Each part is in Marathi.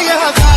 yeah.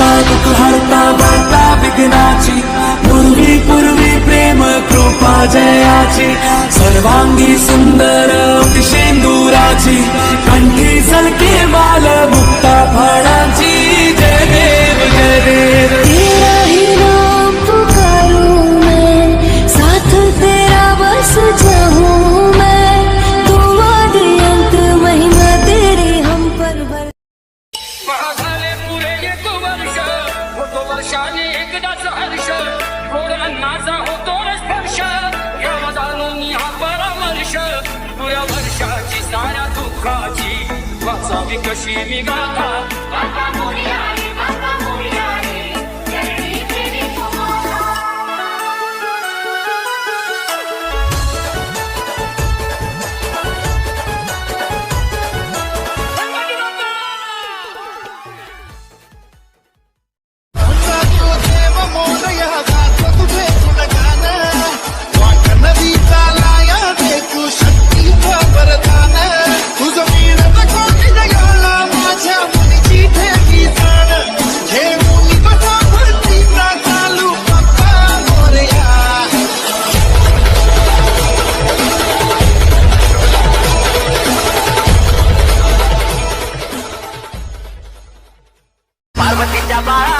पालक हरता वाटा विघ्नाची. पूर्वी पूर्वी प्रेम कृपा जयाची. सर्वांगी सुंदर अतिशेंदुराची. कंठी सलके वा माझा होतोच स्पर्श घ्यावा जाणून मी हा परामर्श. पुऱ्या वर्षाची साऱ्या दुःखाची वाचावी कशी मी गाथा. มันติดจะบ้า